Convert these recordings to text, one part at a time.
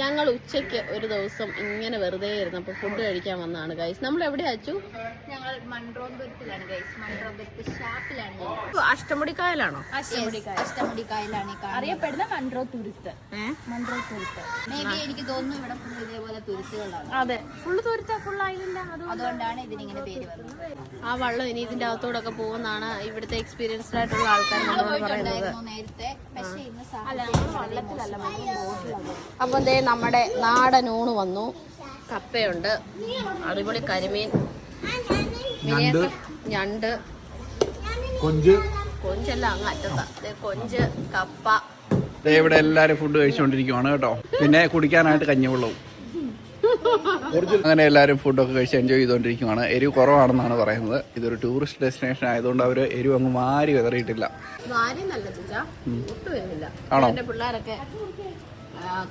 ഞങ്ങൾ ഉച്ചയ്ക്ക് ഒരു ദിവസം ഇങ്ങനെ വെറുതെ ഇരുന്നപ്പോൾ ഫുഡ് കഴിക്കാൻ വന്നാണ് ഗൈസ് നമ്മൾ എവിടെ അച്ചു? ഞങ്ങൾ മൺട്രോന്തുരത്തിലാണ് ഗൈസ് മൺട്രോന്തുരത്ത് ഷാപ്പിലാണ്. അഷ്ടമുടിക്കായലാണോ? അഷ്ടമുടിക്കായലാണ്. അറിയപ്പെടുന്ന മൺട്രോ തുരുത്ത് മൺട്രോ തുരുത്ത് മേ ബി എനിക്ക് തോന്നുന്നു ഇവിടെ ഫുൾ ഇതേപോലെ തുരുത്തുകളാണ്. അതെ. ഫുള്ള് തുരുത്ത ഫുൾ അത് അതുകൊണ്ടാണ് ഇതിനിങ്ങനെ പേര് വന്നത്. ആ വള്ളം ഇനി ഇതിന്റെ അകത്തോടൊക്കെ പോകുന്നതാണ് ഇവിടുത്തെ എക്സ്പീരിയൻസ്ഡ് ആയിട്ടുള്ള ആൾക്കാർ നമ്മളോട് പറയുന്നത്. പോയിട്ടുണ്ടായിരുന്നു നേരത്തെ. പക്ഷെ ഇന്ന് സാഹചര്യം അപ്പം നമ്മുടെ നാടൻ ഊണ് വന്നു. കപ്പയുണ്ട്. അടിപൊളി കരിമീൻ. ഞണ്ട്. കൊഞ്ച്. കൊഞ്ചല്ല അങ്ങ് അറ്റത്താ. കൊഞ്ച് കപ്പ. ദേ ഇവിടെ എല്ലാരും ഫുഡ് കഴിച്ചുകൊണ്ടിരിക്കുവാണ് കേട്ടോ. പിന്നെ കുടിക്കാനായിട്ട് കഞ്ഞിവെള്ളവും. അങ്ങനെ എല്ലാവരും ഫുഡൊക്കെ കഴിച്ച് എൻജോയ് ചെയ്തുകൊണ്ടിരിക്കുവാണ് എരിവ് കുറവാണെന്നാണ് പറയുന്നത്. ഇതൊരു ടൂറിസ്റ്റ് ഡെസ്റ്റിനേഷൻ ആയതുകൊണ്ട് അവർ എരിവ് അങ്ങ് മാറി വിതറിയിട്ടില്ല. ആണോ? എന്റെ പിള്ളേരൊക്കെ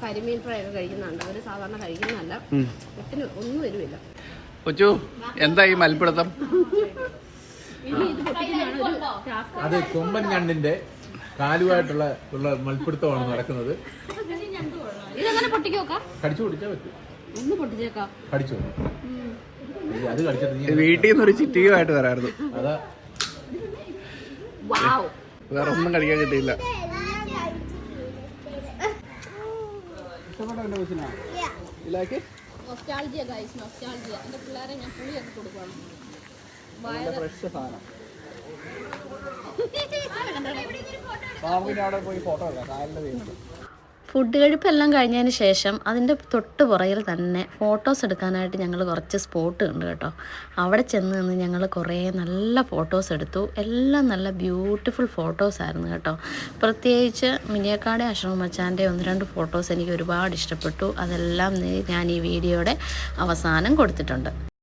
കരിമീൻ ഫ്രൈ ഒക്കെ കഴിക്കുന്നുണ്ട്. അവർ സാധാരണ കഴിക്കുന്നതല്ല. ഒട്ടിന് ഒന്നും വരുമില്ല കൊച്ചു എന്താ ഈ മൽപ്പിടുത്തം? അത് കൊമ്പൻ ഞണ്ടിന്റെ കാലുമായിട്ടുള്ള ഉള്ള മൽപ്പിടുത്തമാണ് നടക്കുന്നത്. കടിച്ചു പറ്റും. കടിച്ചു അത് കടിച്ചത് വീട്ടിൽ നിന്ന് ഒരു ചിറ്റിയുമായിട്ട് വരായിരുന്നു. അതാ. വാവ് വേറെ ഒന്നും കഴിക്കാൻ കിട്ടിയില്ല. നൊസ്റ്റാൾജിയ ഗൈസ് നൊസ്റ്റാൾജിയ എന്റെ പിള്ളേരെ ഞാൻ പുളിയൊക്കെ കൊടുക്കണം ഫ്രഷ് സാധനം. അവിടെ പോയി ഫോട്ടോ എടുക്കാം. കാലിന്റെ വെയിലുണ്ട് ഫുഡ് കഴിപ്പെല്ലാം കഴിഞ്ഞതിന് ശേഷം അതിന്റെ തൊട്ട് പുറകിൽ തന്നെ ഫോട്ടോസ് എടുക്കാനായിട്ട് ഞങ്ങൾ കുറച്ച് സ്പോട്ട് ഉണ്ട് കേട്ടോ. അവിടെ ചെന്ന് നിന്ന് ഞങ്ങൾ കുറേ നല്ല ഫോട്ടോസ് എടുത്തു. എല്ലാം നല്ല ബ്യൂട്ടിഫുൾ ഫോട്ടോസ് ആയിരുന്നു കേട്ടോ. പ്രത്യേകിച്ച് മിനിയക്കാട് അശ്രമ മച്ചാന്റെ ഒന്ന് രണ്ട് ഫോട്ടോസ് എനിക്ക് ഒരുപാട് ഇഷ്ടപ്പെട്ടു. അതെല്ലാം ഞാൻ ഈ വീഡിയോയുടെ അവസാനം കൊടുത്തിട്ടുണ്ട്.